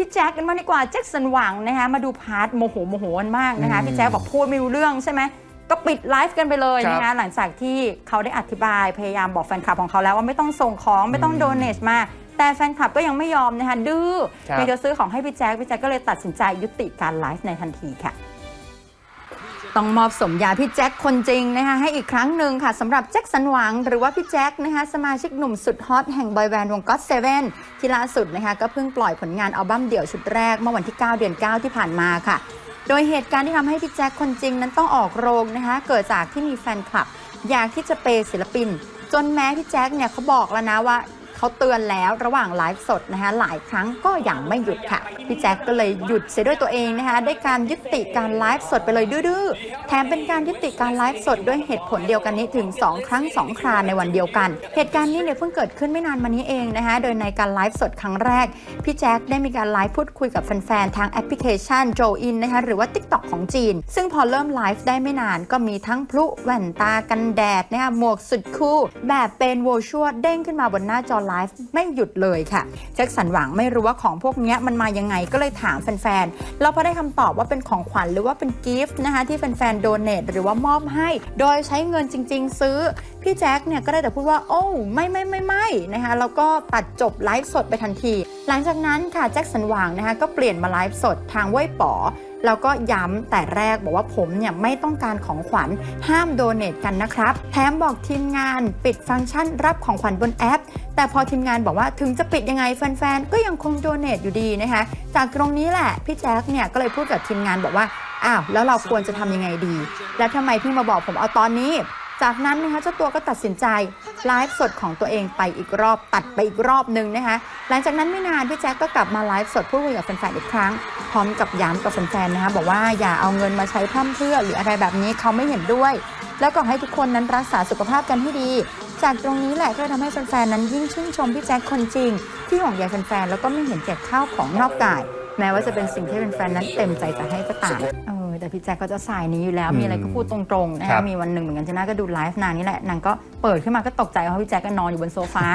พี่แจ็คกันมางดีกว่าแจ็คสันหวังนะคะมาดูพาร์ทโมโหโมโหกันมากนะคะอืมพี่แจ็คบอกพูดไม่รู้เรื่องใช่ไหมก็ปิดไลฟ์กันไปเลยครับนะคะหลังจากที่เขาได้อธิบายพยายามบอกแฟนคลับของเขาแล้วว่าไม่ต้องส่งของไม่ต้องอืมโดเนทมาแต่แฟนคลับก็ยังไม่ยอมนะคะดื้อครับอยากจะซื้อของให้พี่แจ็คพี่แจ็คก็เลยตัดสินใจยุติการไลฟ์ในทันทีค่ะ ต้องมอบสมญาพี่แจ็คคนจริงนะคะให้อีกครั้งหนึ่งค่ะสำหรับแจ็คสันหวัง หรือว่าพี่แจ็คนะคะสมาชิกหนุ่มสุดฮอตแห่งบอยแบนด์วงก็ t เซเว่นที่ล่าสุดนะคะก็เพิ่งปล่อยผลงานอัลบั้มเดี่ยวชุดแรกเมื่อวันที่ 9 เดือน 9 ที่ผ่านมาค่ะ โดยเหตุการณ์ที่ทำให้พี่แจ็คคนจริงนั้นต้องออกโรงนะคะเกิดจากที่มีแฟนคลับ อยากที่จะเปย์ศิลปิน จนแม้พี่แจ็คเนี่ยเขาบอกแล้วนะว่า เขาเตือนแล้วระหว่างไลฟ์สดนะคะหลายครั้งก็ยังไม่หยุดค่ะ พี่แจ็คก็เลยหยุดเสียด้วยตัวเองนะคะได้การยุติการไลฟ์สดไปเลยดื้อๆแถมเป็นการยุติการไลฟ์สดด้วยเหตุผลเดียวกันนี้ถึง 2 ครั้ง 2 คราในวันเดียวกัน เหตุการณ์นี้เนี่ยเพิ่งเกิดขึ้นไม่นานมานี้เองนะคะโดยในการไลฟ์สดครั้งแรก พี่แจ็คได้มีการไลฟ์พูดคุยกับแฟนๆทางแอปพลิเคชันโจอินนะคะหรือว่า TikTok ของจีน ซึ่งพอเริ่มไลฟ์ได้ไม่นานก็มีทั้งพลุแว่นตากันแดดนะคะหมวกสุดคู่ แบบเป็นโวชัวเด้งขึ้นมาบนหน้าจอไลฟ์ไม่หยุดเลยค่ะแจ็คสันหวังไม่รู้ว่าของพวกนี้มันมายังไงก็เลยถามแฟนๆแล้วพอได้คำตอบว่าเป็นของขวัญหรือว่าเป็นกิฟต์นะคะที่แฟนๆ โดเนทหรือว่ามอบให้ โดยใช้เงินจริง ๆ ซื้อ พี่แจ็คเนี่ยก็ได้แต่พูดว่าโอ้ไม่ไม่ไม่ไม่นะคะแล้วก็ตัดจบไลฟ์สดไปทันที หลังจากนั้นค่ะแจ็คสันหวังนะคะก็เปลี่ยนมาไลฟ์สดทางเว่ยป๋อ แล้วก็ย้ำแต่แรกบอกว่าผมเนี่ยไม่ต้องการของขวัญห้ามโดเนทกันนะครับแถมบอกทีมงานปิดฟังก์ชันรับของขวัญบนแอป แต่พอทีมงานบอกว่าถึงจะปิดยังไงแฟนๆ ก็ยังคงโดเนทอยู่ดีนะคะ จากตรงนี้แหละพี่แจ็คเนี่ยก็เลยพูดกับทีมงานบอกว่าอ้าวแล้วเราควรจะทำยังไงดี แล้วทำไมเพิ่งมาบอกผมเอาตอนนี้ จากนั้นนะคะเจ้าตัวก็ตัดสินใจ ไลฟ์สดของตัวเองไปอีกรอบตัดไปอีกรอบหนึ่งนะคะหลังจากนั้นไม่นานพี่แจ๊คก็กลับมาไลฟ์สดพูดคุยกับแฟนๆอีกครั้ง พร้อมกับย้ำกับแฟนๆนะคะบอกว่าอย่าเอาเงินมาใช้พร่ำเพื่อหรืออะไรแบบนี้เขาไม่เห็นด้วย แล้วก็ให้ทุกคนนั้นรักษาสุขภาพกันให้ดี จากตรงนี้แหละก็เลยทำให้แฟนๆนั้นยิ่งชื่นชมพี่แจ๊คคนจริง ที่ห่วงใยแฟนๆแล้วก็ไม่เห็นแก่ข้าวของนอกกาย แม้ว่าจะเป็นสิ่งที่แฟนๆนั้นเต็มใจจะให้ก็ตาม แต่พี่แจ๊คก็จะสายนี้อยู่แล้ว มีอะไรก็พูดตรงๆนะครัคะบมีวันหนึ่งเหมือนกันที่น่าก็ดูไลฟ์นานนี่แหละนางก็เปิดขึ้นมาก็ตกใจเพราะพี่แจ๊คก็นอนอยู่บนโซฟา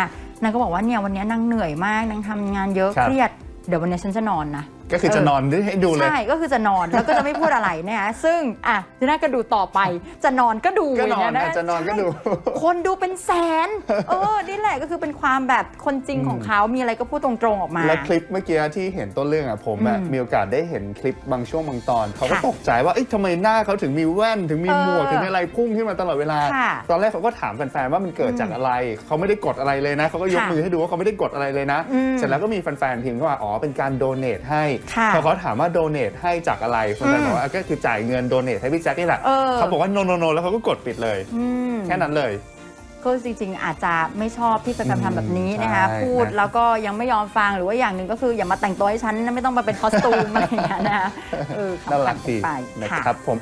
นางก็บอกว่าเนี่ยวันนี้นางเหนื่อยมากนางทำงานเยอะครับ เครียดเดี๋ยววันนี้ฉันจะนอนนะ ก็คือจะนอนด้วยให้ดูเลย ใช่ก็คือจะนอนแล้วก็จะไม่พูดอะไรนะคะซึ่งอะทีน่าก็ดูต่อไป จะนอนก็ดูก็นอนย่างเงี้ยนะจะนอนก็ดูใช่คนดูเป็นแสนเออนี่แหละก็คือเป็นความแบบคนจริงของเขามีอะไรก็พูดตรงๆออกมา แล้วคลิปเมื่อกี้ที่เห็นต้นเรื่องอะผมอะอืมมีโอกาสได้เห็นคลิปบางช่วงบางตอน เขาก็ค่ะตกใจว่าเอ้ยทำไมหน้าเขาถึงมีแว่นถึงมีเออหมวกถึงมีอะไรพุ่งขึ้นมาตลอดเวลาค่ะตอนแรกเขาก็ถามแฟนๆว่ามันเกิดจากอะไร เขาไม่ได้กดอะไรเลยนะเขาก็ยกค่ะมือให้ดูว่าเขาไม่ได้กดอะไรเลยนะอืมเสร็จแล้วก็มีแฟนๆพิมพ์เข้ามาอ๋อเป็นการโดเนทให้ค่ะพอเขาถามว่าโดเนทให้จากอะไรแฟอืนมๆบอกว่าก็คือจ่ายเงินโดเนทให้พี่แจ็คนี่แหละเออเขาบอกว่าโนโนโนแล้วเขาก็กดปิดเลยอืมแค่นั้นเลยก็จริงๆอาจจะไม่ชอบที่แฟนๆทำแบบนี้นะคะใช่พูดนะแล้วก็ยังไม่ยอมฟังหรือว่าอย่างหนึ่งก็คืออย่ามาแต่งตัวให้ฉันนะไม่ต้องมาเป็นคอสตูมอะไรอย่างเงี้ยนะคะเออขำๆน่ารักดีไปนะค่ะครับผม